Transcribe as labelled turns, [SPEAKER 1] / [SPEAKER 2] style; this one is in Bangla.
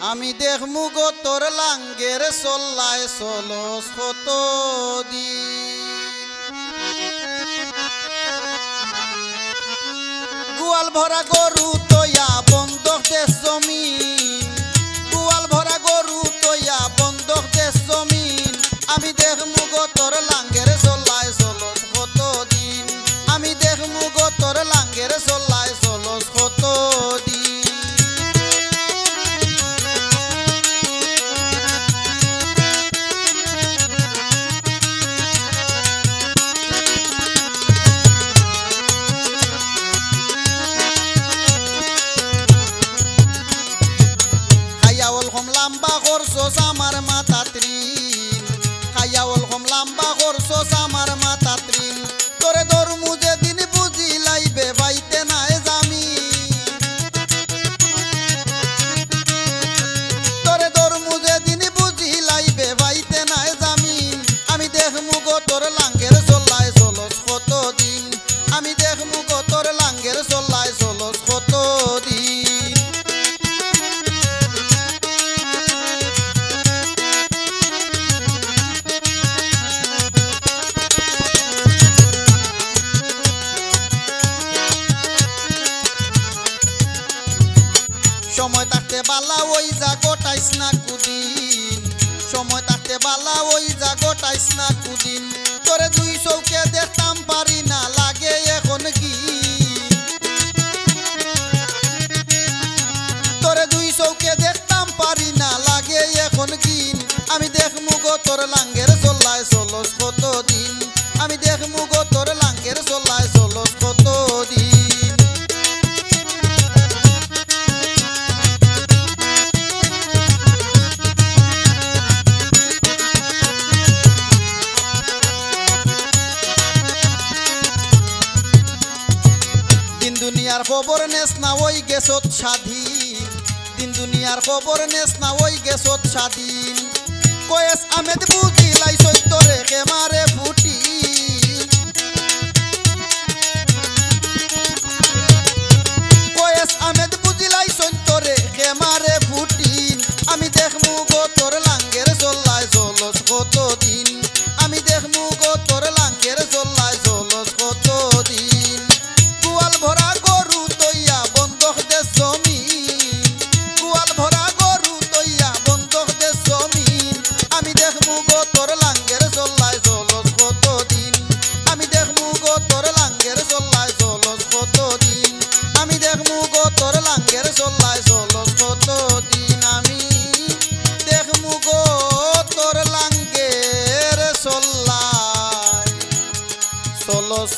[SPEAKER 1] আমি দেখমু গো তোর লাঙ্গের চল্লায় চলস কত গোয়াল ভরা গরু তৈয়া বন্ধক দেশ জমিন। গোয়াল ভরা গরু তৈয়া বন্ধক দেশ জমিন। আমি দেখমু গো তোর লাঙ্গের চল্লায় চলস কত দিন। আমি দেখমু গো তোর লাঙ্গের চল্লায় লাঙ্গের চল্লায় চলস কত দিন আমি দেখমু গো তোর লাঙ্গের চল্লায় চলস কত দিন সময় থাকতে বালা ওই যা গোটাইস না কুদিন। সময় থাকতে বালা ওই যা গোটাইস না কুদিন। তোরে দুই চৌকে দেখতাম পারি না, লাগে এখন কি? তোরে দুই চৌকে দেখতাম পারি না, লাগে এখন কি? আমি দেখ মুগো তোর লাঙ্গের দুনিয়ার খবর নেস না, ওই গেছত স্বাধীন। দিন দুনিয়ার খবর নেস না, ওই গেছত স্বাধীন। কয়েস আমেদ বুঝিলাই আমি দেখমু গো তোর লাঙ্গের চল্লায় দিন আমি। দেখমু গো তোর লাঙ্গের চল্লায় চলস